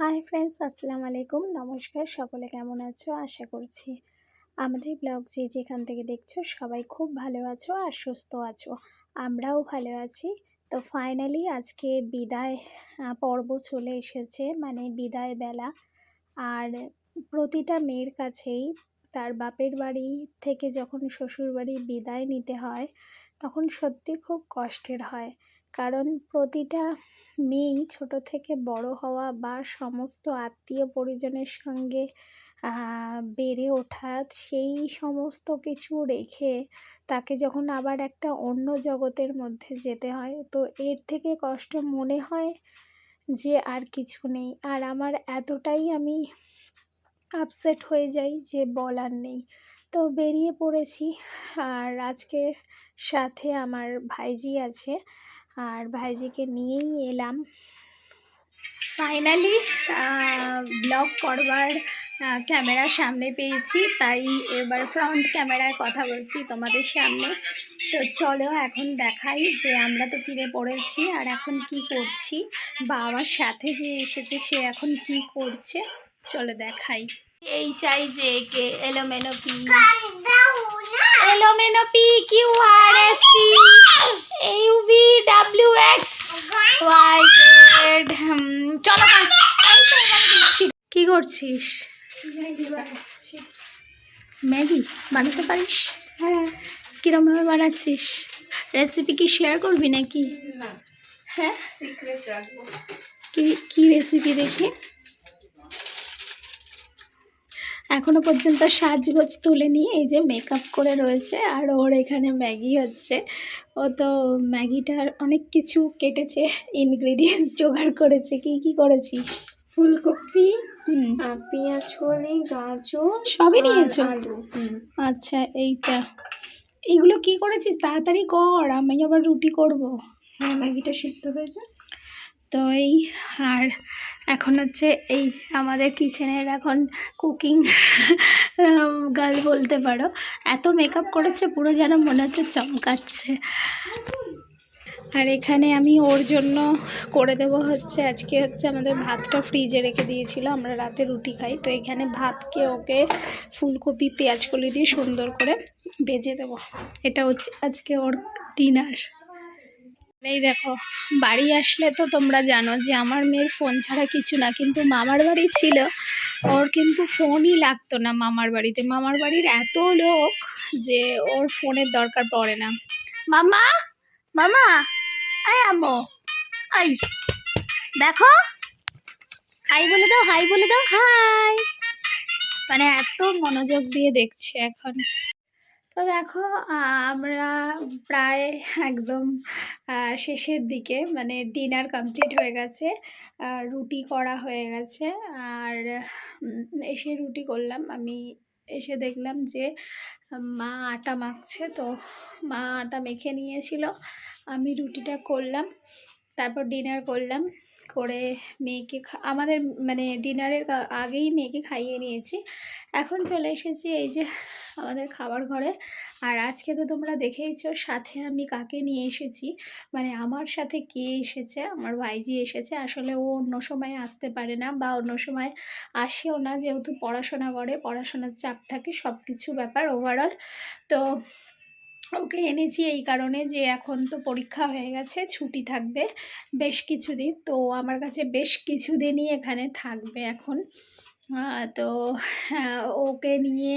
Hi friends আসসালামু আলাইকুম। নমস্কার, সকলে কেমন আছো? আশা করছি আমাদের ব্লগ যে যেখান থেকে দেখছ, সবাই খুব ভালো আছো আর সুস্থ আছো। আমরাও ভালো আছি। তো ফাইনালি আজকে বিদায় পর্ব চলে এসেছে মানে বিদায় বেলা। আর প্রতিটা মেয়ের কাছেই তার বাপের বাড়ি থেকে যখন শ্বশুর বাড়ি বিদায় নিতে হয়, তখন সত্যি খুব কষ্টের হয়। কারণ প্রতিটা মেয়েই ছোট থেকে বড় হওয়া বা সমস্ত আত্মীয় পরিজনের সঙ্গে বেড়ে ওঠা, সেই সমস্ত কিছু রেখে তাকে যখন আবার একটা অন্য জগতের মধ্যে যেতে হয়, তো এর থেকে কষ্ট মনে হয় যে আর কিছু নেই। আর আমার এতটাই আমি আপসেট হয়ে যাই যে বলার নেই। তো বেরিয়ে পড়েছি। আর আজকে সাথে আমার ভাইজি আছে। আর ভাইজিকে নিয়েই এলাম। ফাইনালি ব্লগ করবার ক্যামেরা সামনে পেয়েছি তাই এবার ফ্রন্ট ক্যামেরায় কথা বলছি তোমাদের সামনে। তো চলো এখন দেখাই যে আমরা তো ফিরে পড়েছি আর এখন কি করছি? বা আমার সাথে যে এসেছে সে এখন কি করছে? চলো দেখাই। এই চাই যে কে এলোমেলো পি। এলোমেলো P Q R S T U V W X Y Z চলো এই তো এখানে দিচ্ছি কি করছিস ম্যাগি বানাতে পারিস? হ্যাঁ। কিরমভাবে বানাচ্ছিস? রেসিপি কি শেয়ার করবি নাকি? হ্যাঁ কি কি রেসিপি দেখি? এখনও পর্যন্ত সাজগোজ তুলে নিয়ে এই যে মেকআপ করে রয়েছে আর ওর এখানে ম্যাগি হচ্ছে। ও তো ম্যাগিটার অনেক কিছু কেটেছে ইনগ্রিডিয়েন্টস জোগাড় করেছে। কি কি করেছিস? ফুলকপি পেঁয়াজ কলি গাজর সবই নিয়েছো। আচ্ছা এইটা। এগুলো কি করেছিস? তাড়াতাড়ি কর আমি আবার রুটি করব। হ্যাঁ ম্যাগিটা সিদ্ধ হয়েছে। তো এই আর এখন হচ্ছে এই যে আমাদের কিচেনের এখন কুকিং গার্ল বলতে পারো এত মেকআপ করেছে পুরো যেন মনে হচ্ছে চমকাচ্ছে। আর এখানে আমি ওর জন্য করে দেব হচ্ছে, আজকে হচ্ছে আমাদের ভাতটা ফ্রিজে রেখে দিয়েছিল, আমরা রাতে রুটি খাই। তো এখানে ভাতকে ওকে ফুলকপি পেঁয়াজ কলি দিয়ে সুন্দর করে ভেজে দেবো। এটা হচ্ছে আজকে ওর ডিনার এই দেখো, বাড়ি আসলে তো তোমরা জানো যে আমার মেয়ের ফোন ছাড়া কিছু না, কিন্তু মামার বাড়ি ছিল। ওর কিন্তু ফোনই লাগতো না মামার বাড়িতে। মামার বাড়ির এত লোক যে ওর ফোনের দরকার পড়ে না। মামা মামা আয় আম্মু। আই। দেখো। হাই বলে দাও, হাই বলে দাও, হাই। মানে এত মনোযোগ দিয়ে দেখছে এখন। তো দেখো আমরা প্রায় একদম শেষের দিকে মানে ডিনার কমপ্লিট হয়ে গেছে রুটি করা হয়ে গেছে, আর এসে রুটি করলাম আমি এসে দেখলাম যে, মা আটা মাখছে। তো মা আটা মেখে নিয়েছিল। আমি রুটিটা করলাম। তারপর ডিনার করলাম। করে মেয়েকে আমাদের মানে ডিনারের আগেই মেয়েকে খাইয়ে নিয়েছি। এখন চলে এসেছি এই যে আমাদের খাবার ঘরে। আর আজকে তো তোমরা দেখেইছো, সাথে আমি কাকে নিয়ে এসেছি? মানে আমার সাথে কে এসেছে? আমার ভাইজি এসেছে। আসলে ও অন্য সময় আসতে পারে না বা অন্য সময় আসেও না, যেহেতু পড়াশোনা করে, পড়াশোনার চাপ থাকে সব কিছু ব্যাপার ওভারঅল তো ওকে এনেছি এই কারণে যে এখন তো পরীক্ষা হয়ে গেছে, ছুটি থাকবে বেশ কিছুদিন। তো আমার কাছে বেশ কিছুদিনই এখানে থাকবে এখন। তো হ্যাঁ, ওকে নিয়ে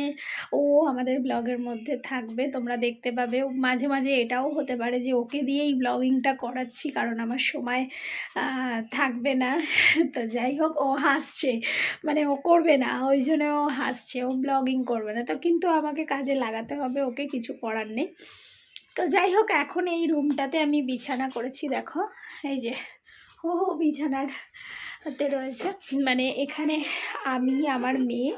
ও আমাদের ব্লগের মধ্যে থাকবে তোমরা দেখতে পাবে। মাঝে মাঝে এটাও হতে পারে যে ওকে দিয়েই ব্লগিংটা করাচ্ছি কারণ আমার সময় থাকবে না। তো যাই হোক ও হাসছে। মানে ও করবে না ওই জন্য ও হাসছে ও ব্লগিং করবে না। তো কিন্তু আমাকে কাজে লাগাতে হবে ওকে কিছু করার নেই। তো যাই হোক এখন এই রুমটাতে আমি বিছানা করেছি দেখো। এই যে ও বিছানার তে রয়েছে। মানে এখানে আমি, আমার মেয়ে,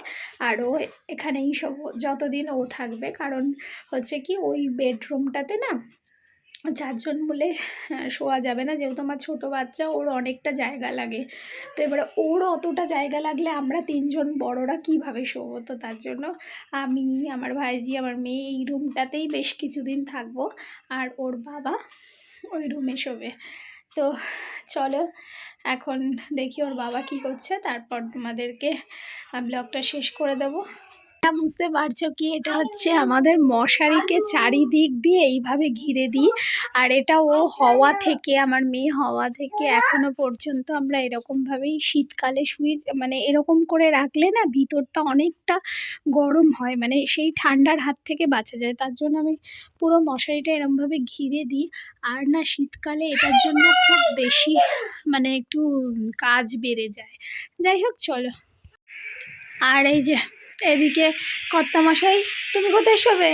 আরও এখানেই সব, যতদিন ও থাকবে, কারণ হচ্ছে কি ওই বেডরুমটাতে না চারজন বলে শোয়া যাবে না। যেহেতু আমার ছোটো বাচ্চা, ওর অনেকটা জায়গা লাগে। তো এবারে ওর অতটা জায়গা লাগলে আমরা তিনজন বড়রা কীভাবে শোবো? তো তার জন্য আমি, আমার ভাইজি, আমার মেয়ে এই রুমটাতেই বেশ কিছুদিন থাকব। আর ওর বাবা ওই রুমে শোবে। তো চলো এখন দেখি ওর বাবা কি করছে তারপর তোমাদেরকে ব্লগটা শেষ করে দেবো। বুঝতে পারছ কি? এটা হচ্ছে আমাদের মশারিকে চারিদিক দিয়ে এইভাবে ঘিরে দিই। আর এটা ও হওয়া থেকে, আমার মেয়ে হওয়া থেকে এখনও পর্যন্ত আমরা এরকমভাবেই শীতকালে শুয়ে মানে এরকম করে রাখলে না ভিতরটা অনেকটা গরম হয়। মানে সেই ঠান্ডার হাত থেকে বাঁচা যায়। তার জন্য আমি পুরো মশারিটা এরমভাবে ঘিরে দিই। আর না, শীতকালে এটার জন্য খুব বেশি মানে একটু কাজ বেড়ে যায়। যাই হোক, চলো। আর এই যে এদিকে কর্তামশাই, তুমি কোথায় শোবে?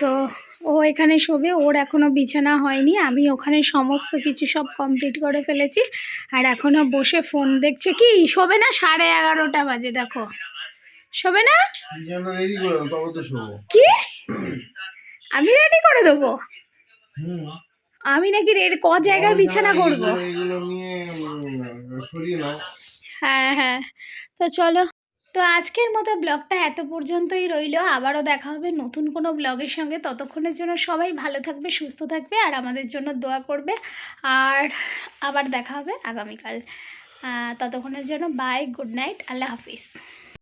তো ও এখানে শোবে, ওর এখনও বিছানা হয়নি, আমি ওখানে সমস্ত কিছু সব কমপ্লিট করে ফেলেছি, আর এখনও বসে ফোন দেখছে কি, শোবে না? সাড়ে এগারোটা বাজে, দেখো। শোবে না? কি? আমি রেডি করে দেবো? আমি নাকি রেড, ক জায়গায় বিছানা করব? হ্যাঁ হ্যাঁ। তো চলো। তো আজকের মতো ব্লগটা এত পর্যন্তই রইল। আবারও দেখা হবে নতুন কোনো ব্লগের সঙ্গে। ততক্ষণের জন্য সবাই ভালো থাকবে, সুস্থ থাকবে, আর আমাদের জন্য দোয়া করবে। আর আবার দেখা হবে আগামীকাল। ততক্ষণের জন্য বাই গুড নাইট আল্লাহ হাফিজ।